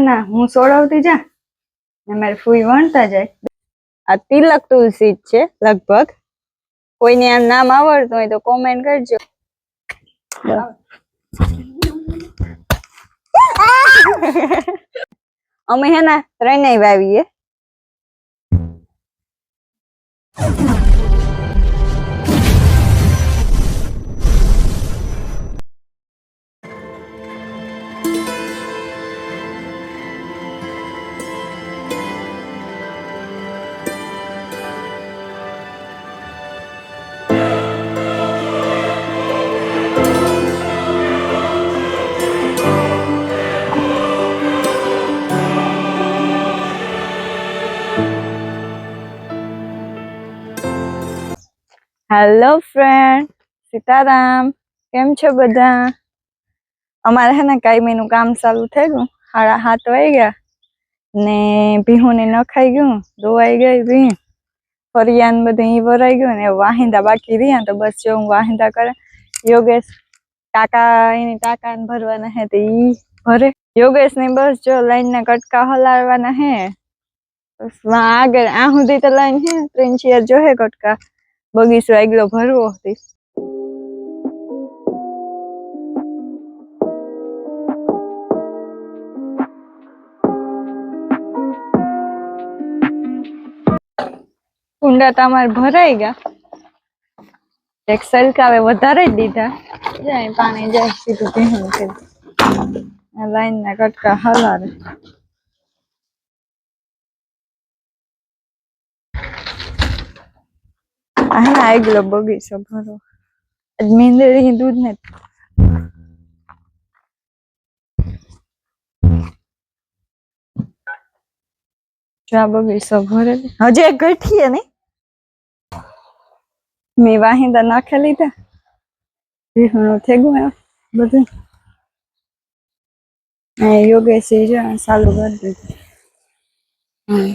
ને, હું સોડવતી જા. ને મારે ફૂઈ વણતા જાય. આ તિલક તુલસી જ છે, લગભગ. કોઈને આ નામ આવડતું હોય તો કોમેન્ટ કરજો. અમે હે ને ત્રણેય વાવીએ. હેલો ફ્રેન્ડ સીતારામ કેમ છો બધા અમારે હે ને કાયમીનું કામ ચાલુ થઈ ગયું સાડા સાત વાઈ ગયા ને ભીહુને નખાઈ ગયું ધોવાઈ ગઈ ભી ફરિયાન બધું ઈ ભરાઈ ગયું ને વાહિંદા બાકી રહ્યા તો બસ જો હું વાહિંદા કરે યોગેશ કાકા એની કાકા ભરવાના હે તો ઈ ભરે યોગેશ ને બસ જો લાઈન ના કટકા હલાવવાના હે બસ વાં આગળ આ સુધી તો લાઈન હે ત્રણ ચાર જો હે કટકા બગીચો આગલો ભરવો હતી કુંડા તમારે ભરાઈ ગયા. એક સલકાવે વધારે જ દીધા. જાય પાણી જાય સીધું ભીનું લાઈન ના કટકા હલાવે. હા આગલો બગીચો ભરો આજ મીંદડી દૂધ ને જો આ બગીચો ભરે હજી એક ગઠીએ નહીં મેં વાહિંદા નાખી લીધા ભીહણું થઈ ગયું એમ બધું એ યોગેશ ઈ જો ચાલુ કરી દીધું હમ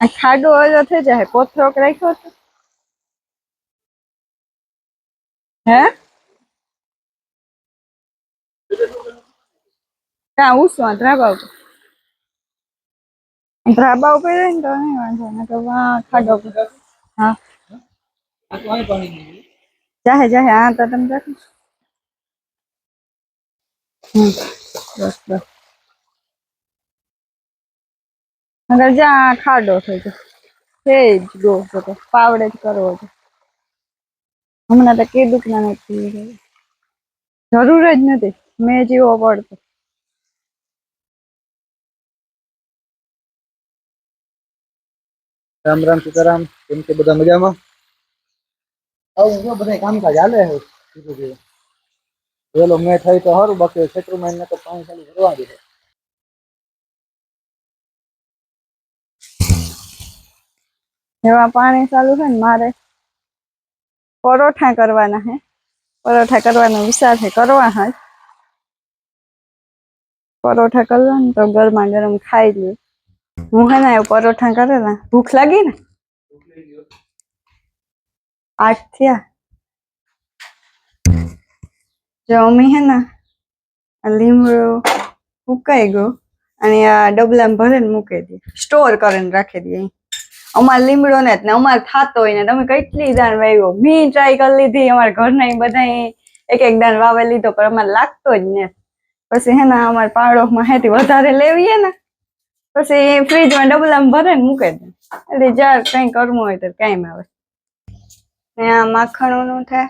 ખાડો ઓલો થઈ જાય કોથરોક રાખ્યો હતો હે ક્યાં ઉસવા ધ્રાબા ઉપર ધ્રાબા ઉપર રહે ને તો નહીં વાંધો ને તો વાં ખાડો ઉપર. હા જાહે જાહે હા તો તમે રાખો હમ બસ બસ અગર જ્યાં ખાડો થઈ ગયો છે જ ગો તો પાવડે જ કરવો છે હમણાં તો કીધું કે ના નથી જરૂર જ નથી મેં જીવો પડતો રામ રામ સીતારામ કેમ કે બધા મજામાં આવું જો બધા કામકાજ હાલે છે ધીરે ધીરે પેલો મેં થઈ તો સારું બાકી સેટલમેન્ટ ને તો પાણી ચાલુ કરવા દે એવા પાણી ચાલુ છે ને મારે પરોઠા કરવાના હે. પરોઠા કરવાનો વિચાર છે કરવા હા પરોઠા કરવા ને તો ગરમા ગરમ ખાઈ લે હું હે ને પરોઠા કરે ને ભૂખ લાગી ને? આઠ થયા. જો અમી હે ને લીમડો ઉકાઈ ગયો અને આ ડબલામાં ભરીને મૂકી દે સ્ટોર કરીને રાખી દે અહીં. અમાર લીમડો ને ને અમારે ખાતો હોય ને તમે કેટલી દાણ વાવ્યો. મેં ટ્રાય કરી લીધી, અમારા ઘરના બધા એક એક દાન વાવે લીધો, પણ અમારે લાગતો જ ને. પછી હે ને અમારે પાડો માહિતી વધારે લેવીએ ને, પછી ફ્રીજમાં આમ ભરે ને મૂકે દે એટલે જાર કઈ કરવું હોય તો કાંઈ આવે ને આ માખણું નું થાય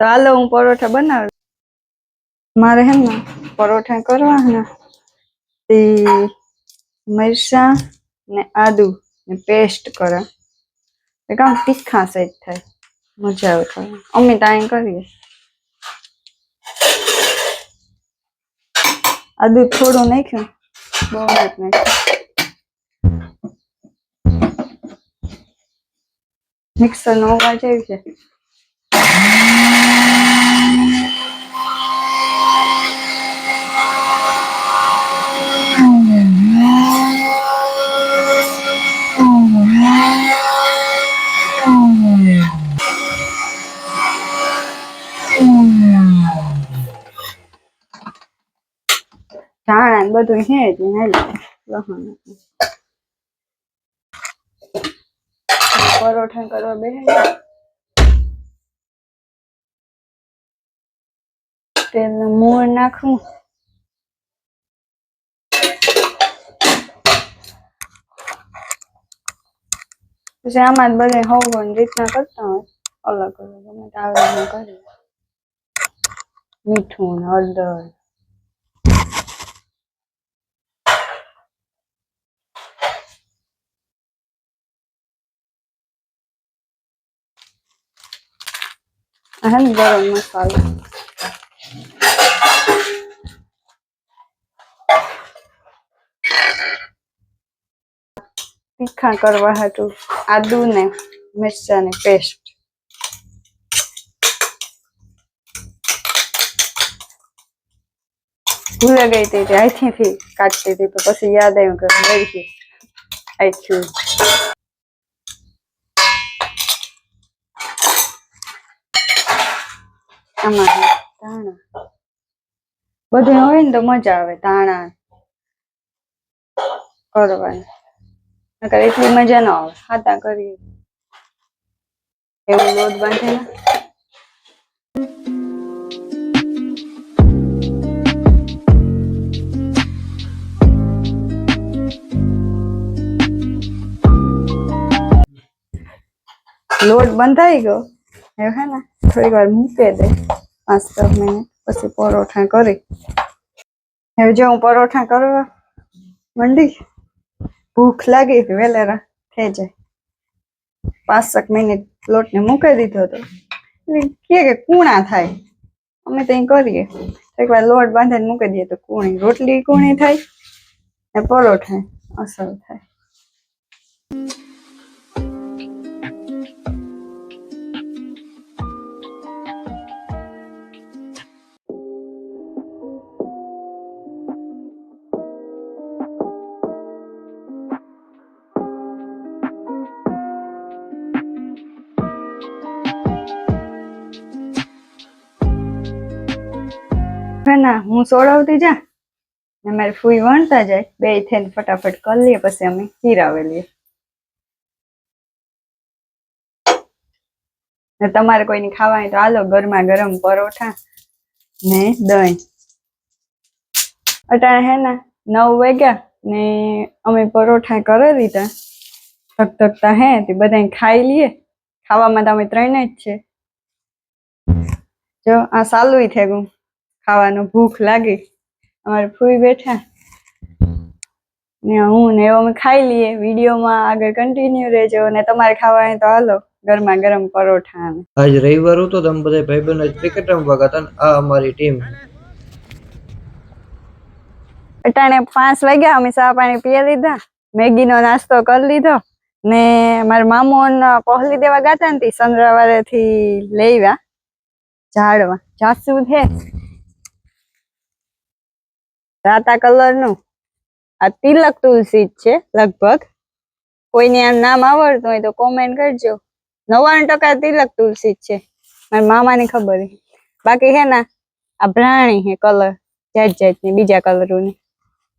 તો હાલો હું પરોઠા બનાવું મારે હે ને પરોઠા કરવાના તે મરચાં ને આદુ ને પેસ્ટ કરા એ કામ તીખા સેટ થાય મજા આવે ખાવાની અમે ત્યાં કરીએ આદુ થોડું નાખ્યું બહુ નથી નાખ્યું મિક્સર નો અવાજ આવી છે બધું હે જ હાલ. પરોઠા કરવા બેસે તેલ મૂળ નાખું. પછી આમાં બધે હવન રીતના કરતા હોય. અલગ અલગ અમે તે આવી રીતના કરીએ મીઠું હળદર. આ હે ને ગરમ મસાલો તીખા કરવા હતું આદુ ને મિરચા ની પેસ્ટ ભૂલે ગઈ હતી તે અહીંથી થી કાઢતી હતી તો પછી યાદ આવ્યું કે મેળવી આખું આમાં હે ધાણા બધું હોય ને તો મજા આવે ધાણા કરવાની. નકર એટલી મજા ન આવે ખાતા કરીએ. એવું લોટ બાંધેલા લોટ બંધાઈ ગયો. એવું હે ને? થોડીક વાર મૂકી દે પાંચ દસ મિનિટ પછી પરોઠા કરી હવે જો હું પરોઠા કરવા મંડી ભૂખ લાગી વેલેરા થઈ જાય પાંચક મિનિટ લોટને મૂકી દીધો હતો એટલે કે કે કૂણા થાય અમે ત્યાં કરીએ એક વાર લોટ બાંધીને મૂકી દઈએ તો કૂણી રોટલી કૂણી થાય ને પરોઠા અસર થાય ના, હું સોડાવતી જા. ને મારે ફૂઈ વણતા જાય. બે થઈને ફટાફટ કરી લઈએ, પછી અમે ખીરાવે લઈએ ને તમારે કોઈને ખાવાની તો હાલો ગરમા ગરમ પરોઠા ને દહીં. અટાણે હે ને, નવ વાગ્યા ને અમે પરોઠા કરી દીધા. ધકધકતા હે, તે બધા ખાઈ લઈએ. ખાવામાં તો અમે ત્રણે જ છે. જો, આ સાલું થઈ ગયું ખાવાનું ભૂખ લાગી. અમારે ફૂઈ બેઠા. ને હું ને એવું અમે ખાઈ લઈએ. વિડીયોમાં આગળ કન્ટિન્યુ રહેજો ને તમારે ખાવાની તો હાલો ગરમા ગરમ પરોઠા આજ રવિવાર હતો તો અમે બધા ભાઈબંધો ક્રિકેટ રમવા ગયા આ અમારી ટીમ અટાણે પાંચ વાગ્યા અમે ચા પાણી પી લીધા. મેગીનો નાસ્તો કરી લીધો. ને મારા મામો પહોલી દેવા ગાતા ને સંદ્રાવારે થી લેવા ઝાડવા. જાસુ છે. રાતા કલરનું. આ તિલક તુલસી જ છે, લગભગ. કોઈને આ નામ આવડતું હોય તો કોમેન્ટ કરજો. નવ્વાણું ટકા તિલક તુલસી જ છે. મારા મામાની ખબર બાકી હે ને, આ ભ્રાણી હે કલર જાત જાતની, બીજા કલરોની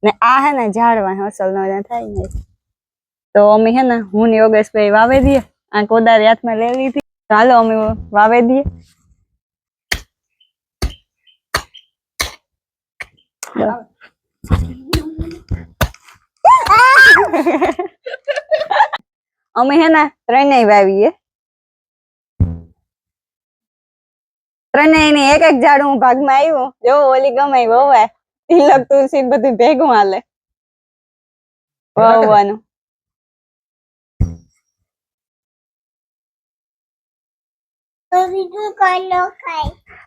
ને આ હે ને, ઝાડવા અસલ નો થાય ને. તો અમે હે ને, હું ને યોગેશભાઈ વાવે દઈએ આ કોદારી હાથમાં લેવી હતી ચાલો અમે વાવે દઈએ અમે હે ને ત્રણેય વાવીએ ત્રણેય ની એક એક ઝાડ હું ભાગમાં આવ્યું જો ઓલી ગમાઈ વવાય તિલક તુલસી ને બધું ભેગું હાલે વાવવાનું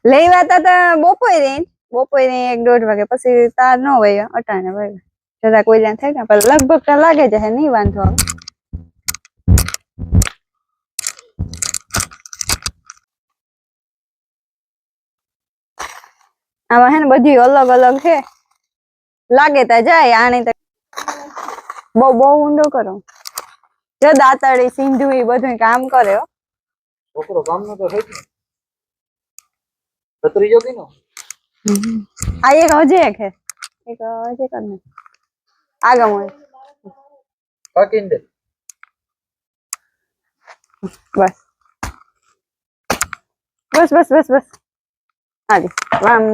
લેવા તા તા બપોરે બપોરે એક દોઢ વાગે પછી તાર ન હોય અટાણે વાગે જરા કોઈ ત્યાં થાય ને લગભગ તો લાગે છે નહીં વાંધો આવે. આમાં હે ને બધી અલગ અલગ છે લાગે તા જાય, આને બહુ બહુ ઊંડો કરો. જો દાતાળી, સિંધુ એ બધું કામ કરે છોકરો કામ નો તો જ છત્રી જોગી નો આ એક હજી એક છે એક હજી કર ને આગળ હોય કાકીને દે બસ બસ બસ બસ બસ હાજી આમ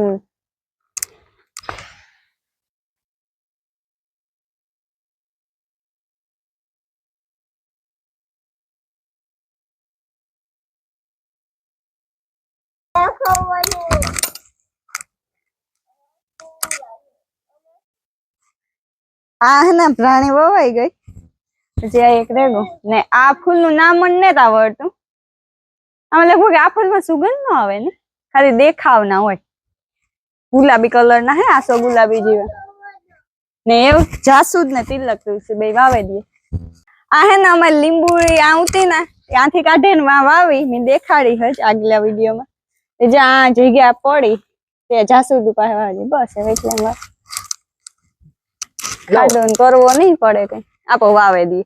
આ હે ને પ્રાણી વવાઈ ગઈ. પછી આ એક રેગો. ને આ ફૂલનું નામ મને નથી આવડતું. આમાં લગભગ આ ફૂલમાં સુગંધ ન આવે ને. ખાલી દેખાવ ના હોય. ગુલાબી કલર ના હે આસો ગુલાબી જેવા. ને એવું જાસૂદ ને તિલક તુલસી બે વાવે દઈએ આ હે ને અમારે લીંબુડી આવતી ને ત્યાંથી કાઢીને વા વાવી. મેં દેખાડી હજ આગલા વિડીયોમાં. કે જ્યાં જગ્યા પડી, તે જાસૂદ પાસે વાવી. બસ હવે એટલે એમાં ખાડો ને કરવો નહીં પડે કઈ આપો વાવે દઈએ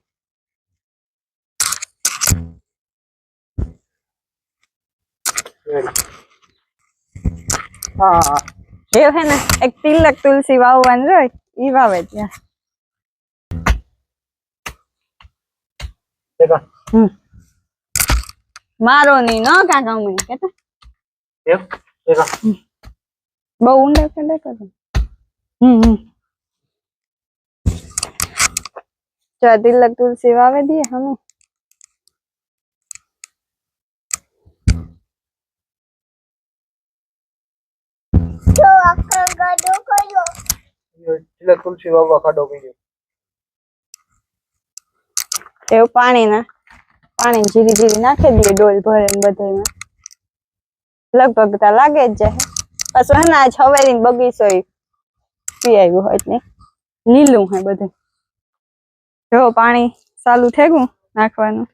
હા હા એ હે ને એક તિલક તુલસી વાવવાનું હોય ઈ વાવે ત્યાં દેખા હમ. મારો ની ન કાકા અમે કેતા એમ દેખા બહુ ઊંડા ખેડે કરો હમ હમ જો આ તિલક તુલસી વાવે દઈએ અમે તિલક તુલસી વાવવા ખાડો પી એવું પાણી ના પાણી જીરી જીરી નાખી દઈએ ડોલ ભરે ને બધામાં લગભગ તો લાગે જ જાય પાછું હે ને આજ હવેરી બગીચો ય પી આવ્યું હોય એટલે લીલું હે બધું જો, પાણી ચાલુ થઈ નાખવાનું.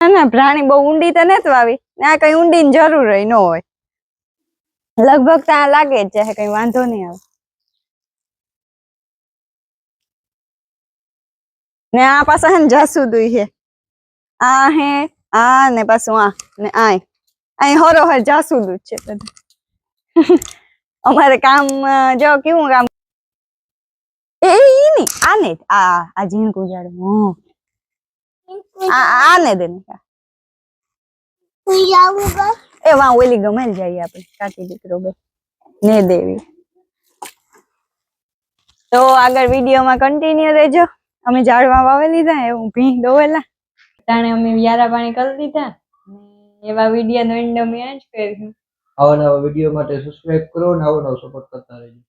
ના પ્રાણી બહુ ઊંડી તો નથી વાવી. આ કઈ ઊંડી ની જરૂર ન હોય. લગભગ ત્યાં લાગે જ છે કઈ વાંધો નહીં આવે. ને આ પાછા હે ને જાસૂદુય છે આ હે, આ ને પાછું આ, ને આ અહીં હરો હર જાસૂદ જ છે બધું. અમારે કામ જો કેવું કામ? એ ઈ ની આ આ આ ઝીણકું હં. આ આ ને દે ને એ વા ઓલી ગમેલ જઈએ આપણે કાકી દીકરો બે. ને દેવી. તો આગળ વિડીયોમાં કન્ટિન્યુ રહેજો. અમે ઝાડમાં વાવી લીધા એવું ભીંડ દોવેલા. તાણે અમે વ્યારા પાણી કરી દીધા. એવા વીડિયો નો એન્ડ અમે આ જ કર્યું. આવા નવા વીડિયો માટે સબસ્ક્રાઇબ કરો અને આવો નવો સપોર્ટ કરતા રહેજો.